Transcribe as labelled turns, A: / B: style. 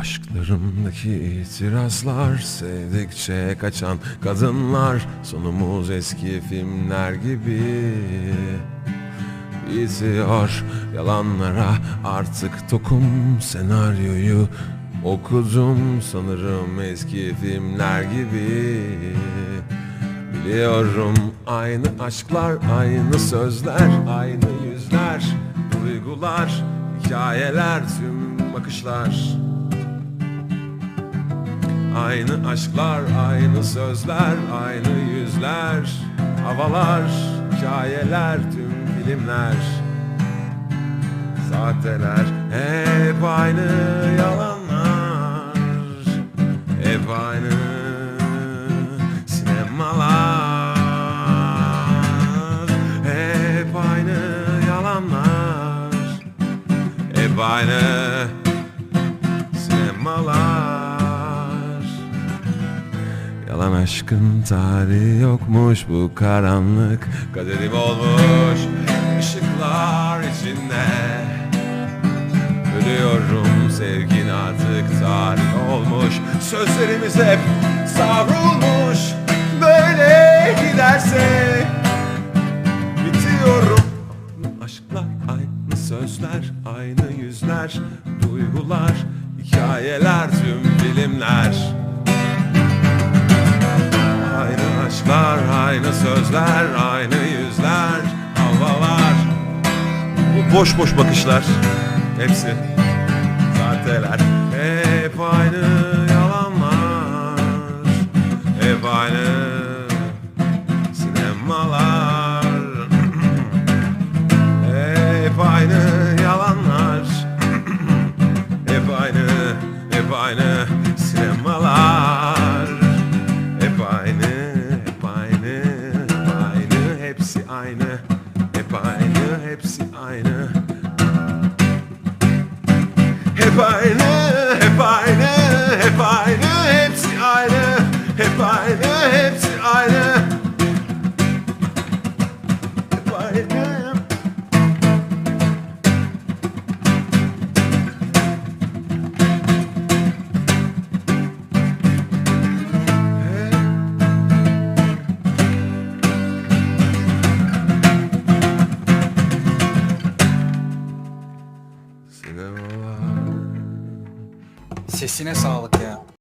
A: Aşklarımdaki itirazlar Sevdikçe kaçan kadınlar Sonumuz eski filmler gibi. Bitiyor yalanlara Artık tokum senaryoyu Okudum sanırım eski filmler gibi. Biliyorum aynı aşklar, aynı sözler, aynı yüzler Duygular, hikayeler, tüm bakışlar Aynı aşklar, aynı sözler, aynı yüzler Havalar, hikayeler, tüm filmler. Sahteler, hep aynı yalanlar Hep aynı sinemalar. Hep aynı yalanlar Hep aynı sinemalar aşkın tarihi yokmuş bu karanlık. Kaderim olmuş ışıklar içinde. Ölüyorum sevgin artık tarih olmuş. Sözlerimiz hep savrulmuş. Böyle giderse Bitiyorum. Aşklar aynı sözler Aynı yüzler Duygular Hikayeler tüm filmler Aynı sözler Aynı yüzler Havalar. Bu boş boş bakışlar Hepsi Sahteler Hep aynı yalanlar Hep aynı Sinemalar. Hep aynı yalanlar Hep aynı Hep aynı Hepsi
B: Sesine sağlık ya.